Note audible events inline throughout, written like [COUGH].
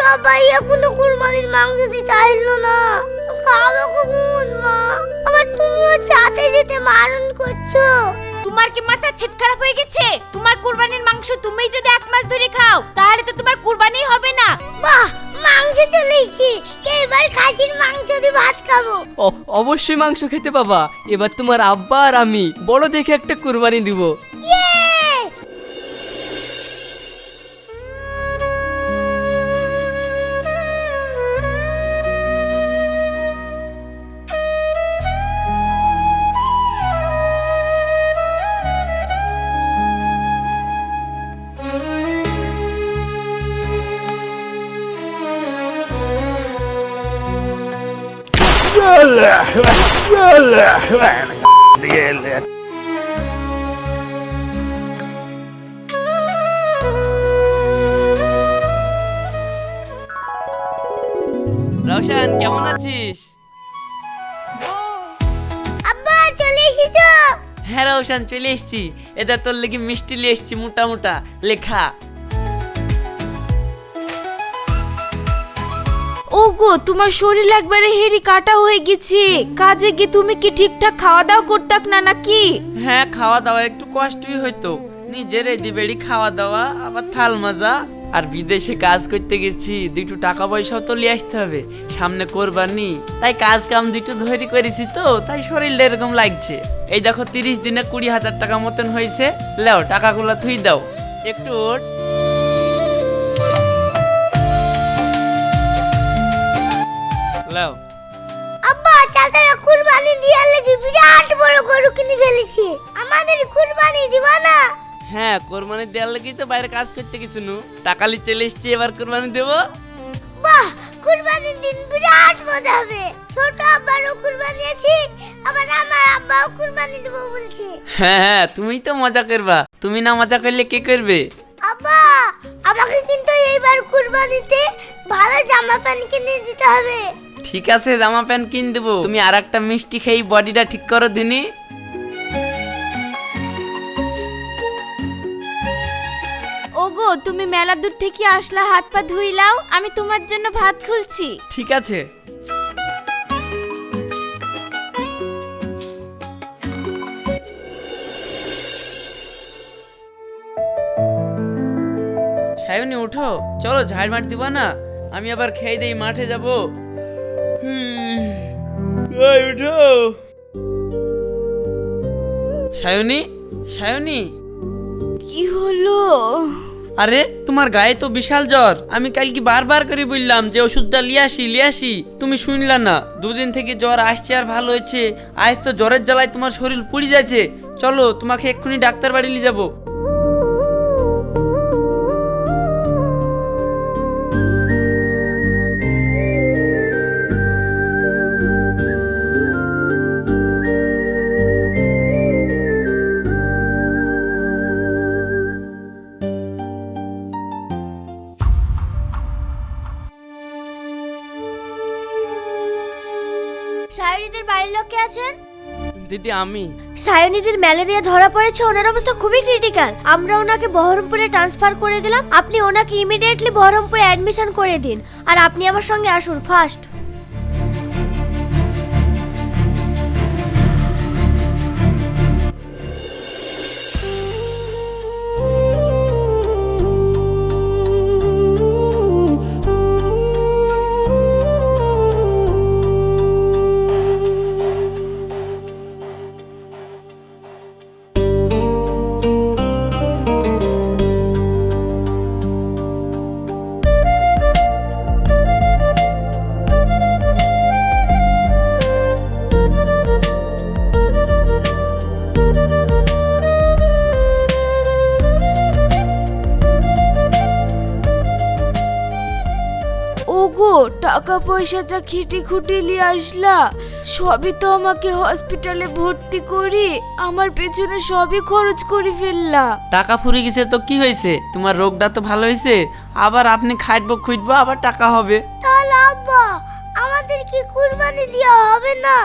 এখনও কুরবানির মাংস দিতে না। খাব কখন মা? আবার তুমিও চাতে যেতে বারণ করছ। তোমার কি মাথা ছিট খারাপ হয়ে গেছে? তোমার কুরবানির মাংস তুমি যদি এক মাস ধরে খাও তাহলে তো তোমার কুরবানি হবে না। বাহ মাংস এবার খাসির মাংস দিয়ে ভাত খাব। অ- অবশ্যই মাংস খেতে পাবা। এবার তোমার আব্বা আর আমি বড় দেখে একটা কুরবানি দিব। রওশন কেমন আছিস? আব্বা চলে এসেছ? হ্যাঁ রওশান চলে এসছি। এটা তোর লেগে মিষ্টি নিয়ে এসছি মোটা মোটা। লেখা। ওগো, তোমার শরীর একবারে হেরি কাটা হয়ে গেছে। কাজে কি তুমি কি ঠিকঠাক খাওয়া দাওয়া করতাক না নাকি? হ্যাঁ খাওয়া দাওয়া একটু কষ্টই হইতো। নিজের এই দিবেড়ি খাওয়া দাওয়া আবার থাল মাজা। আর বিদেশে কাজ করতে গেছি, দুটো টাকা পয়সাও তো নিয়ে আসতে হবে। সামনে কোরবানি, তাই কাজ কাম দুটো ধরি করেছি তো, তাই শরীরটা এরকম লাগছে। এই দেখো, তিরিশ দিনে কুড়ি হাজার টাকা মতন হয়েছে। লেও, টাকাগুলো থুই দাও। একটু ওঠ। লেও আব্বা চাচারা কুরবানি দেওয়ার লাগি বিরাট বড় গরু কিনে ফেলেছে। আমাদের কুরবানি দিবা না। হ্যাঁ কোরবানি দেওয়ার লাগেই তো বাইরে কাজ করতে গেছি নু। টাকালি চলে এসছি এবার কোরবানি দেবো। বাহ কুরবানির দিন বিরাট মজা হবে। ছোট আব্বারও কুরবানি আছে আবার আমার আব্বাও কুরবানি দেবো বলছে। হ্যাঁ হ্যাঁ তুমিই তো মজা করবা। তুমি না মজা করলে কে করবে? আব্বা আমাকে কিন্তু এইবার কুরবানিতে ভালো জামা প্যান্ট কিনে দিতে হবে। ঠিক আছে জামা প্যান্ট কিন দেবো। তুমি আর একটা মিষ্টি খেয়ে বডিটা ঠিক করো দিনি। ওগো তুমি মেলা দূর থেকে আসলা হাত পা ধুইলাও আমি তোমার জন্য ভাত খুলছি। ঠিক আছে। সায়নি উঠো চলো ঝাড় মাঠ দিবা না? আমি আবার খেয়ে দেই মাঠে যাব। উঠো সায়নি সায়নি। কি হলো? আরে তোমার গায়ে তো বিশাল জ্বর। আমি কালকে বারবার করে বললাম যে ওষুধটা লিয়ে আসি লিয়ে আসি। তুমি শুনলা না দুদিন থেকে জ্বর আসছে আর ভালো হয়েছে। আজ তো জ্বরের জ্বালায় তোমার শরীর পুড়ে যাচ্ছে। চলো তোমাকে এক্ষুনি ডাক্তার বাড়ি নিয়ে যাব। সায়নীদের বাড়ির লোক কে আছেন? দিদি আমি। সায়নীদের ম্যালেরিয়া ধরা পড়েছে ওনার অবস্থা খুবই ক্রিটিক্যাল আমরা ওনাকে বহরমপুরে ট্রান্সফার করে দিলাম। আপনি ওনাকে ইমিডিয়েটলি বহরমপুরে অ্যাডমিশন করে দিন। আর আপনি আমার সঙ্গে আসুন ফার্স্ট পয়সা যা খেটে খুটে নিয়ে আসলা সবই তো আমাকে হসপিটালে ভর্তি করি আমার পেছনে সবই খরচ করে ফেললা। টাকা ফুরে গেছে তো কি হয়েছে? তোমার রোগটা তো ভালো হয়েছে? আবার আপনি খাইটবো খুঁজবো আবার টাকা হবে। তাহলে আব্বা আমাদের কি কুরবানি দেওয়া হবে না?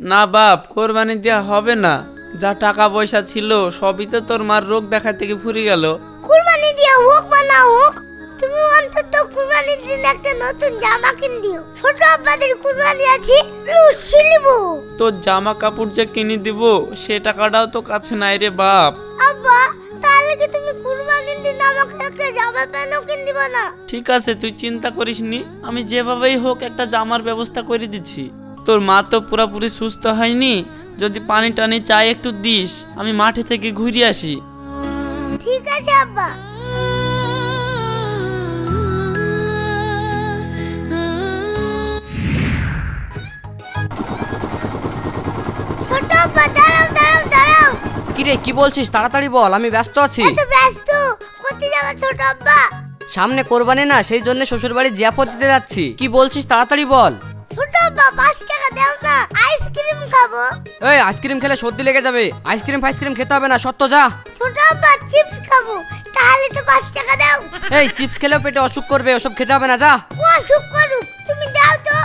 না বাপ কোরবানি দেওয়া হবে না। যা টাকা পয়সা ছিল সবই তো তোর মার রোগ দেখা থেকে ফুরে গেল। কুরবানি দেওয়া হোক বা না হোক তুমি অন্তত কুরবানির দিন একটা নতুন জামা কিন দিও ছোট আব্বাদের কুরবানি আছে লুচি নিবো। তোর জামা কাপড় যে কিনে দিব সে টাকাটাও তো কাছে নাই রে বাপ। আব্বা তাহলে কি তুমি কুরবানির দিন আমাকে একটা জামা প্যান্টও কিন দিবা না? ঠিক আছে তুই চিন্তা করিস নি। আমি যেভাবেই হোক একটা জামার ব্যবস্থা করে দিচ্ছি। তোর মা তো পুরোপুরি সুস্থ হয়নি। যদি পানি টানি চাই একটু দিস আমি মাঠে থেকে ঘুরে আসি। ঠিক আছে আব্বা। আব্বা দাঁড়াও দাঁড়াও দাঁড়াও। কিরে কি বলছিস? তাড়াতাড়ি বল আমি ব্যস্ত আছি। এত ব্যস্ত? কোথায় যাবে ছোট আব্বা? সামনে কোরবানি না সেই জন্য শ্বশুর বাড়ি জিয়াফত দিতে যাচ্ছি। কি বলছিস? তাড়াতাড়ি বল। ছোট আব্বা পাঁচ টাকা দাও না আইসক্রিম খাব। এই আইসক্রিম খেলে সর্দি লেগে যাবে। আইসক্রিম ফাইসক্রিম খেতে হবে না সত্য যা। ছোট আব্বা চিপস খাব তাহলে তো পাঁচ টাকা দাও। এই চিপস খেলেও পেটে অসুখ করবে ওসব খেতে হবে না যা। ও অসুখ করুক তুমি দাও তো।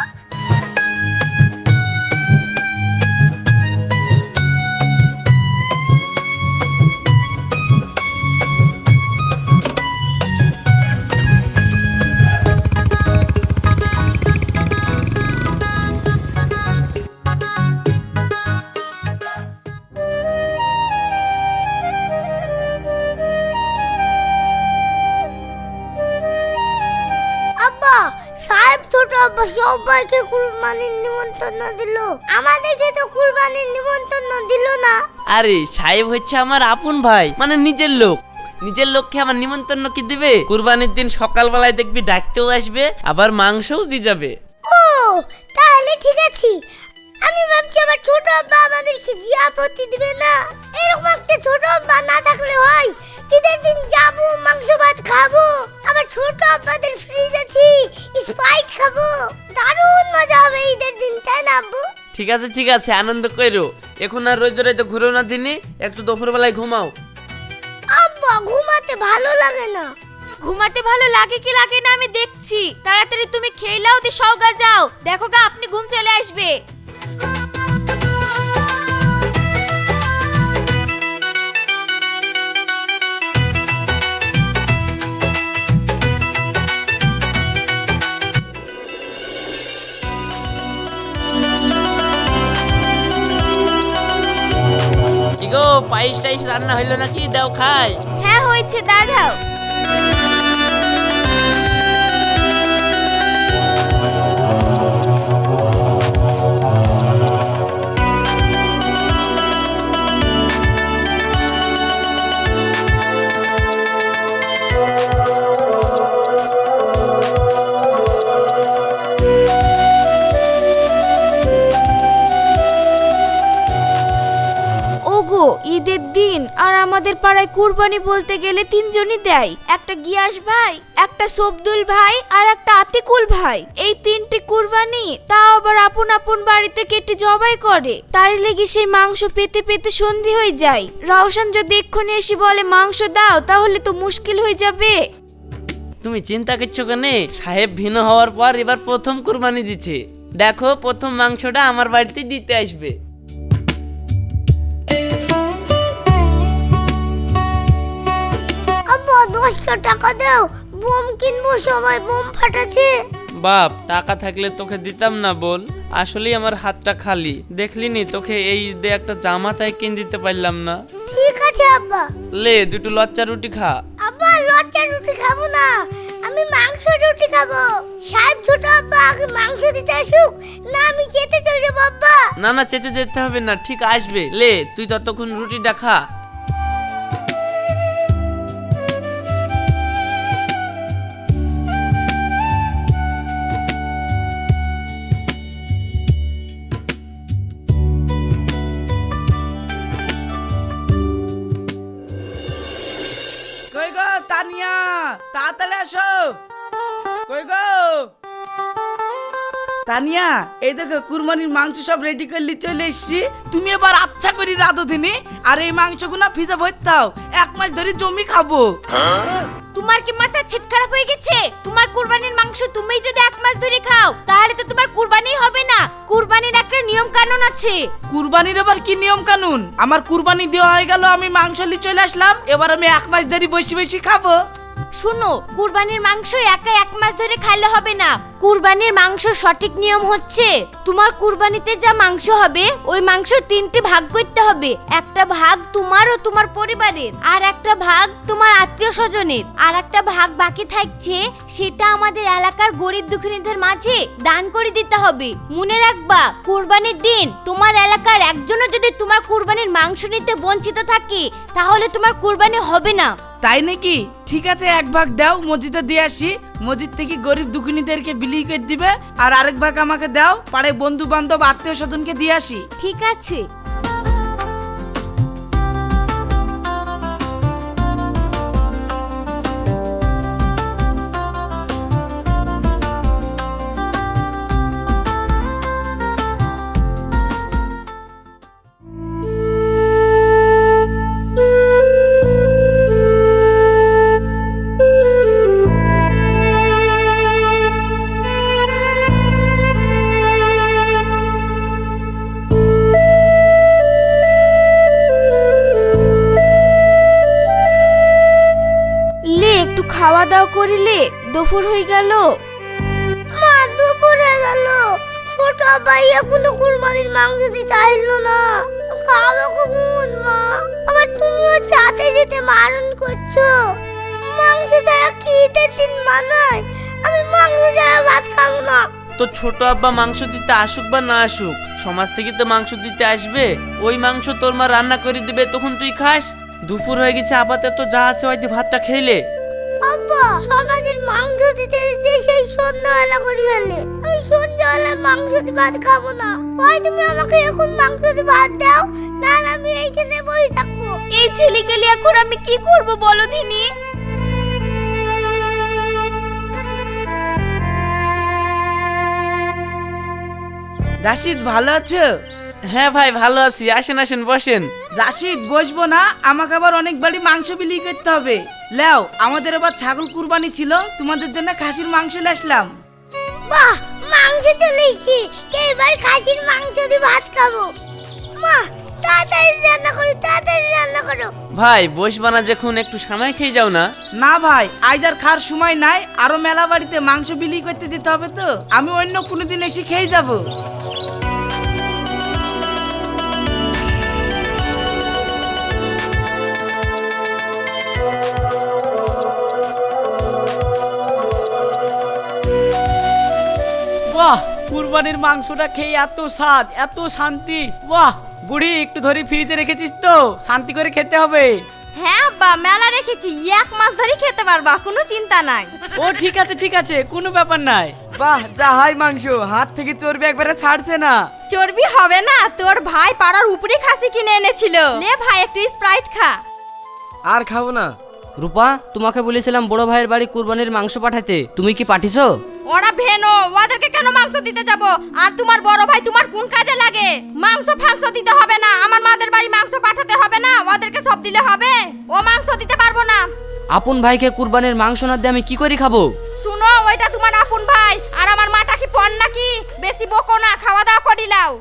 সবাইকে কুরবানির নিমন্ত্রণ দিল। আমাদেরকে তো কুরবানির নিমন্ত্রণ দিল না। আরে সাহেব হচ্ছে আমার আপন ভাই মানে নিজের লোক। নিজের লোককে আমার নিমন্ত্রণ কি দিবে? কুরবানির দিন সকালবেলায় দেখবি ডাকতেও আসবে আবার মাংসও দিয়ে যাবে। ও তাহলে ঠিক আছে। আমি ভাবছি আবার ছোট আব্বা আমাদেরকে জিয়াপতি দিবে না। এরকম একটা ছোট আব্বা না থাকলে হয় ঈদের দিন যাব মাংস ভাত খাব আবার ছোট আব্বাদের ফ্রিজ আছে স্প্রাইট খাব। ঈদের দিন তাই না আব্বু? ঠিক আছে ঠিক আছে আনন্দ কইরো। এখন আর রোজ রোজ ঘুরো না দিনে একটু দুপুরবেলায় ঘুমাও। আব্বা ঘুমাতে ভালো লাগে না। ঘুমাতে ভালো লাগে কি লাগে না আমি দেখছি। তাড়াতাড়ি তুমি খেয়ে নাও দিয়ে সওগা যাও। দেখো গা আপনি ঘুম চলে আসবে। গো পায়েস টাইস রান্না হইল নাকি? দাও খাই। হ্যাঁ হয়েছে দাঁড়াও। আমাদের পাড়ায় কুরবানি বলতে গেলে তিনজনই দেয়। একটা গিয়াস ভাই, একটা সবদুল ভাই আর একটা আতিকুল ভাই। এই তিনটি কুরবানি তা আবার আপন আপন বাড়িতে কেটে জবাই করে। তার লেগে সেই মাংস পেতে পেতে সন্ধি হয়ে যায়। রাউসান যদি এক্ষুনি এসে বলে, মাংস দাও, তাহলে তো মুশকিল হয়ে যাবে। তুমি চিন্তা করছ কেন? সাহেব ভিন্ন হওয়ার পর এবার প্রথম কুরবানি দিচ্ছে। দেখো, প্রথম মাংসটা আমার বাড়িতে দিতে আসবে। আব্বা টাকা দাও। বোম কিনবো সবাই বোম ফাটাচ্ছে। বাপ টাকা থাকলে তোকে দিতাম না বল আসলেই আমার হাতটা খালি। দেখলি নি তোকে এই ঈদে একটা জামা তাই কিনে দিতে পারলাম না। ঠিক আছে আব্বা। লে দুটো লচ্চা রুটি খা। আব্বা লজ্জা রুটি খাব না। আমি মাংস রুটি খাব। সাহেব ছোট আব্বা আগে মাংস দিতে আসুক। না আমি যেতে চলে যাব আব্বা। না না চেতে যেতে হবে না। ঠিক আসবে। লে তুই ততক্ষণ রুটিটা খা। আসো। কই গো? তানিয়া এই দেখো কুরবানির মাংস সব রেডি করলি চলে এসছি। তুমি এবার আচ্ছা করে রাধো দিনি আর এই মাংসগুলো ফ্রিজে ভরতাও এক মাস ধরে জমি খাব। তোমার কি মাথা ছিট খারাপ হয়ে গেছে? তোমার কুরবানির মাংস তুমিই যদি এক মাস ধরে খাও তাহলে তো তোমার কুরবানি হবে না। কুরবানির একটা নিয়ম কানুন আছে। কুরবানির আবার কি নিয়ম কানুন আমার কুরবানি দেওয়া হয়ে গেল আমি মাংস নিয়ে চলে আসলাম। এবার আমি এক মাস ধরে বসে বসে খাব। শুনো, কুরবানির মাংস একা এক মাস ধরে খাইলে হবে না। কুরবানির মাংস সঠিক নিয়ম হচ্ছে, তোমার কুরবানিতে যা মাংস হবে, ওই মাংস তিনটে ভাগ করতে হবে। একটা ভাগ তোমার ও তোমার পরিবারের, আর একটা ভাগ তোমার আত্মীয় স্বজনের। আর একটা ভাগ বাকি থাকছে, সেটা আমাদের এলাকার গরিব দুঃখিনীদের মাঝে দান করে দিতে হবে। মনে রাখবা, কুরবানির দিন তোমার এলাকার একজনও যদি তোমার কুরবানির মাংস নিতে বঞ্চিত থাকে, তাহলে তোমার কুরবানি হবে না। তাই নাকি? ঠিক আছে, এক ভাগ দাও, মসজিদে দিয়ে আসি। মসজিদ থেকে গরিব দুঃখিনীদেরকে বিলি করে দিবে, আর আরেক ভাগ আমাকে দাও পাড়ে বন্ধু বান্ধব আত্মীয় স্বজনকে দিয়ে আসি। ঠিক আছে। দাওয়া করিলে দুপুর হয়ে গেল। মা দুপুরে গেল। ছোট ভাই এখনও কুরবানির মাংস দিতে আইলো না। খাব কখন মা? আবার তুমিও চাতে যেতে বারণ করছ। মাংস ছাড়া কি ঈদের দিন মানায় আমি মাংস ছাড়া ভাত খাব না। তো ছোট আব্বা মাংস দিতে আসুক বা না আসুক সমাজ থেকে তো মাংস দিতে আসবে। ওই মাংস তোর মা রান্না করে দিবে তখন তুই খাস। দুপুর হয়ে গেছে আপাতত যা আছে হয়তো ভাতটা খেলে আব্বা সমাজের মাংস দিতে দিতে সেই সন্ধ্যাবেলা করে ফেলে আমি সন্ধ্যাবেলায় মাংস দিয়ে ভাত খাব না। হয় তুমি আমাকে এখন মাংস দিয়ে ভাত দাও না আমি এইখানে বসে থাকব। এই ছেলেকে এখন আমি কি করব বলো দিনি রাশিদ ভালো আছো? হ্যাঁ ভাই ভালো আছি। আসেন আসেন বসেন। রাশিদ বসবো না আমাকে আবার অনেক বাড়ি মাংস বিলি করতে হবে। লেও আমাদের আবার ছাগল কুরবানি ছিল তোমাদের জন্য খাসির মাংস নিয়ে আসলাম। বাহ মাংস চলে এসেছে। এবার খাসির মাংস দিয়ে ভাত খাব? মা তাড়াতাড়ি রান্না করো তাড়াতাড়ি রান্না করো। ভাই বস না যখন একটু সময় খেয়ে যাও না। না ভাই আজ আর খাওয়ার সময় নাই আরও মেলা বাড়িতে মাংস বিলি করতে দিতে হবে তো। আমি অন্য কোনোদিন এসে খেয়ে যাব। কুরবানির মাংসটা খেয়ে এত স্বাদ এত শান্তি। বাহ বুড়ি একটু ধরে ফ্রিজে রেখেছিস তো শান্তি করে খেতে হবে। হ্যাঁ আব্বা মেলা রেখেছি এক মাস ধরে খেতে পারবা কোনো চিন্তা নাই। ও ঠিক আছে ঠিক আছে কোনো ব্যাপার নাই। বাহ যা হয় মাংস হাত থেকে চর্বি একবারে ছাড়ছে না। চর্বি হবে না তোর ভাই পাড়ার উপরে খাসি কিনে এনেছিল। নে ভাই একটু স্প্রাইট খা। আর খাব না। রূপা তোমাকে বলেছিলাম বড় ভাইয়ের বাড়ি কুরবানির মাংস পাঠাতে। তুমি কি পাঠিয়েছো? ওরা ভেনো ওদেরকে কেন মাংস দিতে যাব? আর তোমার বড় ভাই তোমার কোন কাজে লাগে? মাংস ফাংস দিতে হবে না আমার মাদের বাড়ি মাংস পাঠাতে হবে না ওদেরকে সব দিলে হবে। ও মাংস দিতে পারব না। আপন ভাইকে কুরবানির মাংস না দিয়ে আমি কি করে খাব? শুনো ওইটা তোমার আপন ভাই আর আমার মাটা কি পণ নাকি? বেশি বকো না খাওয়া দাওয়া করিলাও।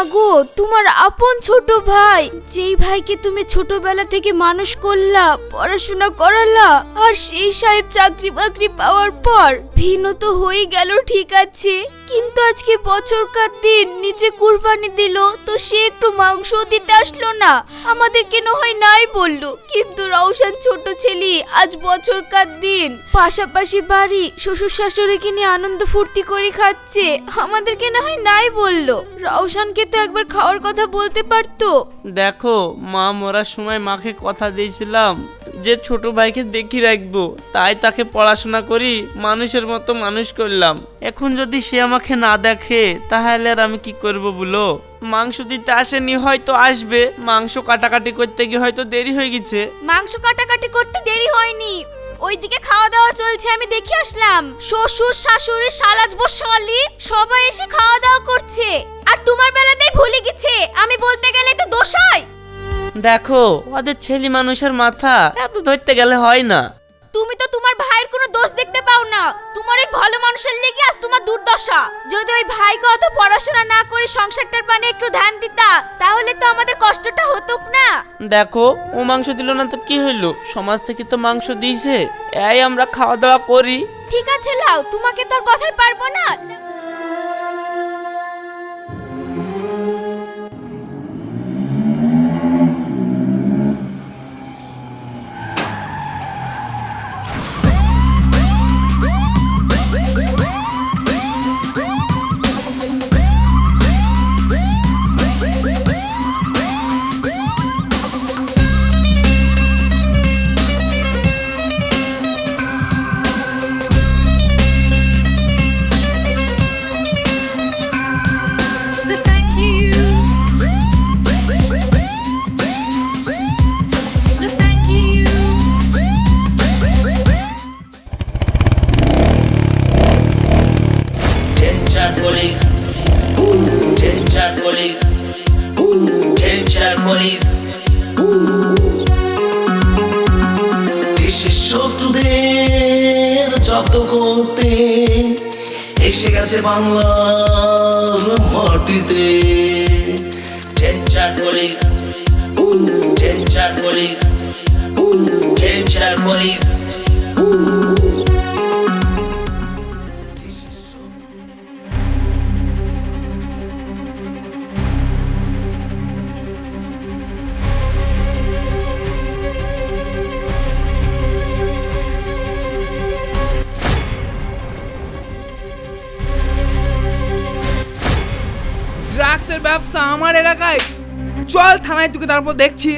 আগো তোমার আপন ছোট ভাই, যেই ভাইকে তুমি ছোটবেলা থেকে মানুষ করলা, পড়াশোনা করালা, আর সেই সাহেব চাকরি বাকরি পাওয়ার পর ভিন্ন তো হয়ে গেল, ঠিক আছে। কিন্তু আজকে বছরকার দিন নিচে কুরবানি দিল, তো সে একটু মাংস দিতে আসলো না। আমাদের কেন হয় নাই বলল, কিন্তু রওশন ছোট ছেলে, আজ বছরকার দিন। পাশাপাশি বাড়ি শ্বশুর শাশুড়িকে নিয়ে আনন্দ ফুর্তি করে খাচ্ছে আমাদের কেন হয় নাই বলল। রওশনকে তো একবার খাওয়ার কথা বলতে পারতো। দেখো, মা মরার সময় মাকে কথা দিয়েছিলাম যে ছোট ভাইকে দেখি রাখব, তাই তাকে পড়াশোনা করি, মানুষের মানুষ করলাম। এখন যদি সে আমাকে না দেখে তাহলে আর আমি কি করব বলো? মাংস দিতে আসেনি হয়তো আসবে। মাংস কাটাকাটি করতে গিয়ে হয়তো দেরি হয়ে গেছে। মাংস কাটাকাটি করতে দেরি হয়নি। ওইদিকে খাওয়া দাওয়া চলছে আমি দেখে আসলাম। শ্বশুর শাশুড়ি শালাজবো শালি সবাই এসে খাওয়া দাওয়া করছে। আর তোমার বেলাতেই ভুলে গেছে আমি বলতে গেলে তো দোষ হয়। দেখো ওদের ছেলে মানুষের মাথা এত ধরতে গেলে হয় না। তুমি তো তোমার ভাইয়ের কোনো দোষ দেখতে পাও না। তোমার এই ভালো মানুষের লেগে আজ তোমার দুর্দশা। যদি ওই ভাইকে অত পড়াশোনা না করে সংসারটার পানে একটু ধ্যান দিতা তাহলে তো আমাদের কষ্টটা হতো না। দেখো ও মাংস দিল না তো কি হইল? সমাজ থেকে তো মাংস দিয়েছে। এই আমরা খাওয়া দাওয়া করি। ঠিক আছে লাও। তোমাকে তো আর কথাই পারব না। গেছে বাংলার মাটিতে। Danger police danger police danger police ব্যবসা আমার এলাকায়। চল থানায় তোকে তারপর দেখছি।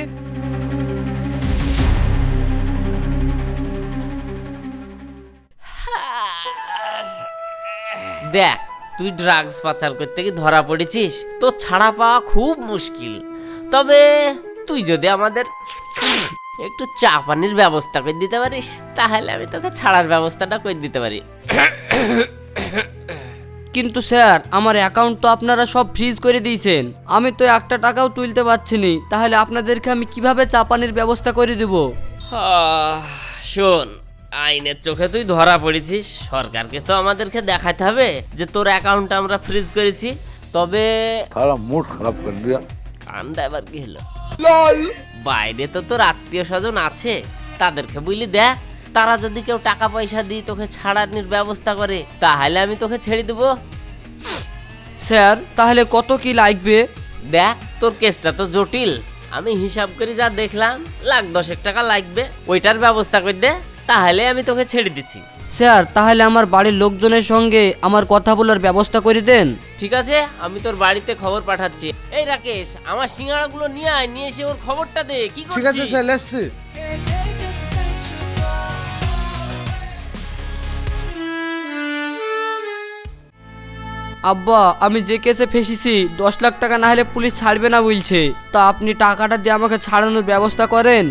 দেখ, তুই ড্রাগস পাচার করতে গিয়ে ধরা পড়েছিস? তো ছাড়া পাওয়া খুব মুশকিল। তবে তুই যদি আমাদের একটু চা পানির ব্যবস্থা করে দিতে পারিস, তাহলে আমি তোকে ছাড়ার ব্যবস্থাটা করে দিতে পারি। কিন্তু স্যার আমার অ্যাকাউন্ট তো আপনারা সব ফ্রিজ করে দিয়েছেন আমি তো একটা টাকাও তুলতে পারছি নি তাহলে আপনাদেরকে আমি কিভাবে চাপানির ব্যবস্থা করে দেব আহ, শোন আইনের চোখে তুই ধরা পড়েছিস সরকারকে তো আমাদেরকে দেখাতে হবে যে তোর অ্যাকাউন্ট আমরা ফ্রিজ করেছি তবে सारा मूड खराब कर दिया কান্দা এবার কি হলো বাইরে তো তোর আত্মীয় স্বজন আছে তাদেরকে বুঝলি দেখ তারা যদি কেউ টাকা পয়সা দিয়ে তোকে ছাড়ানোর ব্যবস্থা করে তাহলে আমি তোকে ছেড়ে দেবো। স্যার তাহলে কত কি লাগবে? দেখ তোর কেসটা তো জটিল। আমি হিসাব করে যা দেখলাম লাখ দশেক টাকা লাগবে। ওইটার ব্যবস্থা করে দে তাহলে আমি তোকে ছেড়ে দিছি। স্যার তাহলে আমার বাড়ির লোকজনের সঙ্গে আমার কথা বলার ব্যবস্থা করে দেন। ঠিক আছে আমি তোর বাড়িতে খবর পাঠাচ্ছি। এই রাকেশ আমার সিঙ্গাড়াগুলো নিয়ে আয় নিয়ে এসে ওর খবরটা দে কি ঠিক করছিস? এসছি আব্বা আমি যে কেসে ফেসেছি দশ লাখ টাকা না হলে পুলিশ ছাড়বে না বলছে। তা আপনি টাকাটা দিয়ে আমাকে ছাড়ানোর ব্যবস্থা করেন?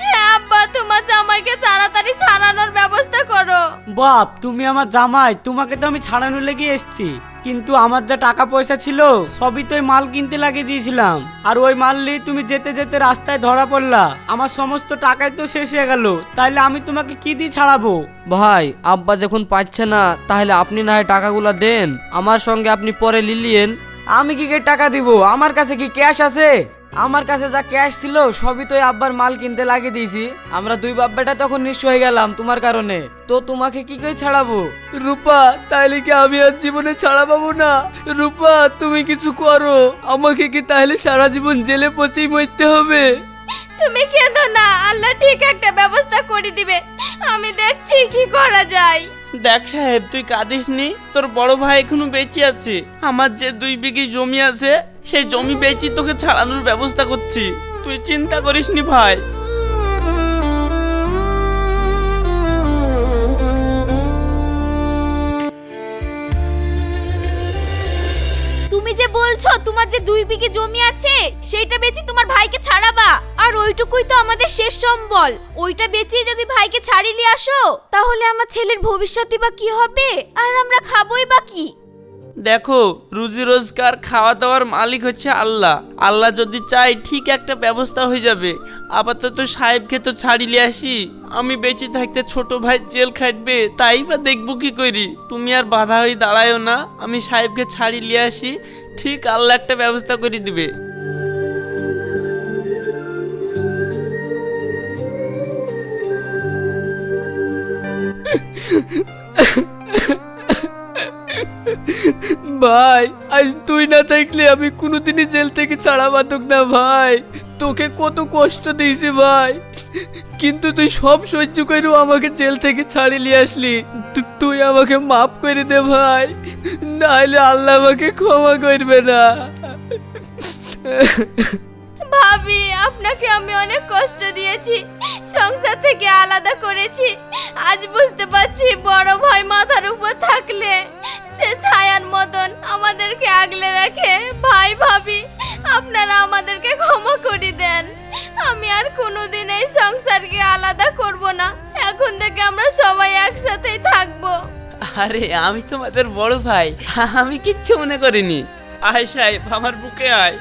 হ্যাঁ আব্বা তোমার জামাইকে তাড়াতাড়ি ছাড়ানোর ব্যবস্থা করো। বাপ তুমি আমার জামাই তোমাকে তো আমি ছাড়ানোর লেগে এসেছি। কিন্তু আমার যা টাকা পয়সা ছিল সবই তো ওই মাল কিনতে লাগিয়ে দিয়েছিলাম। আর ওই মাল নিয়ে তুমি যেতে যেতে রাস্তায় ধরা পড়লা। আমার সমস্ত টাকাই তো শেষ হয়ে গেল। তাইলে আমি তোমাকে কি দিয়ে ছাড়াবো? ভাই আব্বা যখন পাচ্ছে না তাহলে আপনি না হয় টাকাগুলো দেন। আমার সঙ্গে আপনি পরে লিলিয়েন। আমি কি কে টাকা দিব? আমার কাছে কি ক্যাশ আছে? আমার কাছে যা ক্যাশ ছিল সবই তো আব্বার মাল কিনতে লাগিয়ে দিয়েছি। আমরা দুই বাপ বেটা তখন নিঃস্ব হয়ে গেলাম তোমার কারণে। তো তোমাকে কি করে ছাড়াবো? রূপা তাইলে কি আমি আর জীবনে ছাড়া পাবো না? রূপা তুমি কিছু করো। আমাকে কি তাহলে সারা জীবন জেলে পচেই মরতে হবে? তুমি কেঁদো না আল্লাহ ঠিক একটা ব্যবস্থা করে দিবে। আমি দেখছি কি করা যায়। দেখ সাহেব তুই কাঁদিস নি তোর বড় ভাই এখনও বেঁচে আছে। আমার যে দুই বিঘি জমি আছে সেই জমি বেচি তোকে ছাড়ানোর ব্যবস্থা করছি। তুই চিন্তা করিস নি ভাই। তুমি যে বলছো তোমার যে দুই বিঘে জমি আছে, সেইটা বেচি তোমার ভাইকে ছাড়াবা। আর ওইটুকুই তো আমাদের শেষ সম্বল। ওইটা বেচিয়ে যদি ভাইকে নিয়ে আসো, তাহলে আমার ছেলের ভবিষ্যৎই বা কি হবে? আর আমরা খাবোই বা কি? দেখো, রুজি রোজগার খাওয়া দাওয়ার মালিক হচ্ছে আল্লাহ। আল্লাহ যদি চাই ঠিক একটা ব্যবস্থা হয়ে যাবে। আপাতত সাহেবকে তো ছাড়িলে আসি। আমি বেঁচে থাকতে ছোট ভাই জেল খাটবে, তাই বা দেখব কি করি? তুমি আর বাধা হয়ে দাঁড়ায়ও না। আমি সাহেবকে ছাড়িয়ে আসি, ঠিক আল্লাহ একটা ব্যবস্থা করে দিবে। [LAUGHS] ভাই, আজ তুই না থাকলে আমি কোনোদিনই জেল থেকে ছাড়া পাতুক না ভাই। তোকে কত কষ্ট দিয়েছি ভাই। কিন্তু তুই সব সহ্য করেও আমাকে জেল থেকে ছাড়িয়ে আসলি। তুই আমাকে মাফ করে দে ভাই। নাহলে আল্লাহ আমাকে ক্ষমা করবে না। ভাবি আপনাকে আমি অনেক কষ্ট দিয়েছি, সংসার থেকে আলাদা করেছি। আজ বুঝতে পারছি বড় ভাই মাথার উপর থাকলে সে ছায়ার মতন আমাদেরকে আগলে রাখে। ভাই ভাবি, আপনারা আমাদেরকে ক্ষমা করে দেন। আমি আর কোনোদিন এই সংসারকে আলাদা করব না। এখন থেকে আমরা সবাই একসাথেই থাকব। আরে, আমি তোমাদের বড় ভাই। আমি কিচ্ছু মনে করিনি। আয় সাহেব, আমার বুকে আয়।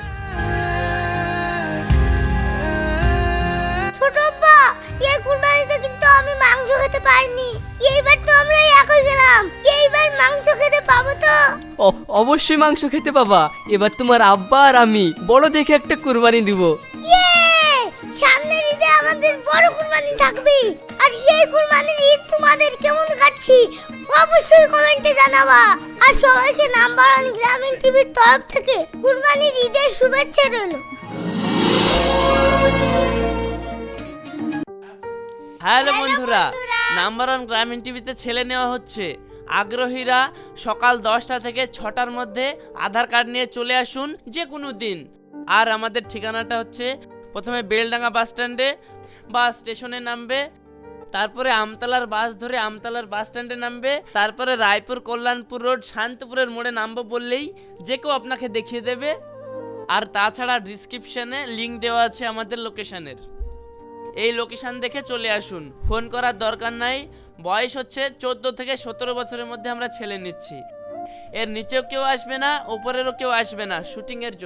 এই কুরবানিতে কিন্তু আমি মাংস খেতে পাইনি। এইবার তো আমরা এক হয়ে গেলাম এইবার মাংস খেতে পাবো তো। অ- অবশ্যই মাংস খেতে পাবা। এবার তোমার আব্বা আর আমি বড় দেখে একটা কুরবানি দিব। ইয়ে! সামনের ঈদে আমাদের বড় কুরবানি থাকবে। আর এই কুরবানির ঈদ তোমাদের কেমন কাটছি অবশ্যই কমেন্টে জানাবা। আর সবাইকে নাম্বার ওয়ান গ্রামীণ টিভির তরফ থেকে কুরবানির ঈদের শুভেচ্ছা রইল। হ্যালো বন্ধুরা নাম্বার ওয়ান গ্রামীণ টিভিতে ছেলে নেওয়া হচ্ছে। আগ্রহীরা সকাল দশটা থেকে ছটার মধ্যে আধার কার্ড নিয়ে চলে আসুন যে কোনো দিন। আর আমাদের ঠিকানাটা হচ্ছে প্রথমে বেলডাঙ্গা বাস স্ট্যান্ডে বা স্টেশনে নামবে তারপরে আমতলার বাস ধরে আমতলার বাস স্ট্যান্ডে নামবে তারপরে রায়পুর কল্যাণপুর রোড শান্তপুরের মোড়ে নামবো বললেই যে কেউ আপনাকে দেখিয়ে দেবে। আর তাছাড়া ডিসক্রিপশনে লিঙ্ক দেওয়া আছে আমাদের লোকেশনের এই লোকেশান দেখে চলে আসুন। ফোন করার দরকার নাই। বয়স হচ্ছে চোদ্দ থেকে সতেরো বছরের মধ্যে আমরা ছেলে নিচ্ছি। এর নিচেও কেউ আসবে না ওপরেরও কেউ আসবে না শুটিংয়ের জন্য।